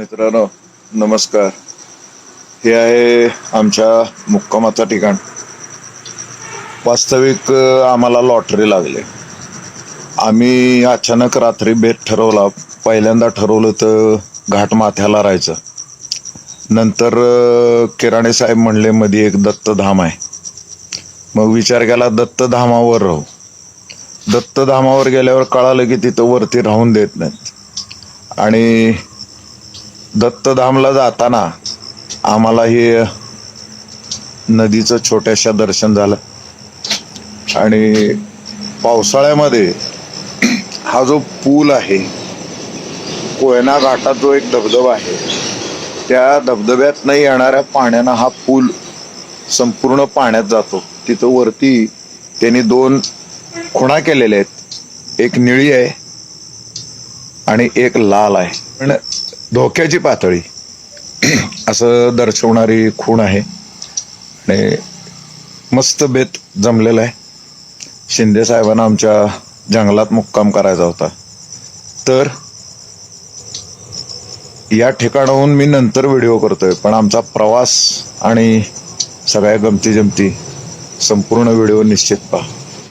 मित्रांनो नमस्कार. हे आहे आमच्या मुक्कामाचं ठिकाण. वास्तविक आम्हाला लॉटरी लागली. आम्ही अचानक रात्री बेत ठरवला. पहिल्यांदा ठरवलं तर घाट माथ्याला राहायचं. नंतर किराणे साहेब म्हणले मध्ये एक दत्तधाम आहे. मग विचार केला दत्तधामावर राहू. दत्तधामावर गेल्यावर कळालं की तिथं वरती राहून देत नाहीत. आणि दत्तधामला जाताना आम्हाला हे नदीचं छोट्याशा दर्शन झालं. आणि पावसाळ्यामध्ये हा जो पूल आहे कोयना घाटात जो एक धबधबा आहे त्या धबधब्यात नाही येणाऱ्या पाण्यानं हा पूल संपूर्ण पाण्यात जातो. तिथं वरती त्यांनी दोन खुणा केलेल्या आहेत. एक निळी आहे आणि एक लाल आहे. पण धोक्याची पातळी. असं दर्शवणारी खूण आहे. आणि मस्त बेत जमलेला आहे. शिंदे साहेबांना आमच्या जंगलात मुक्काम करायचा होता. तर या ठिकाणाहून मी नंतर व्हिडिओ करतोय. पण आमचा प्रवास आणि सगळ्या गमती जमती संपूर्ण व्हिडिओ निश्चित पहा.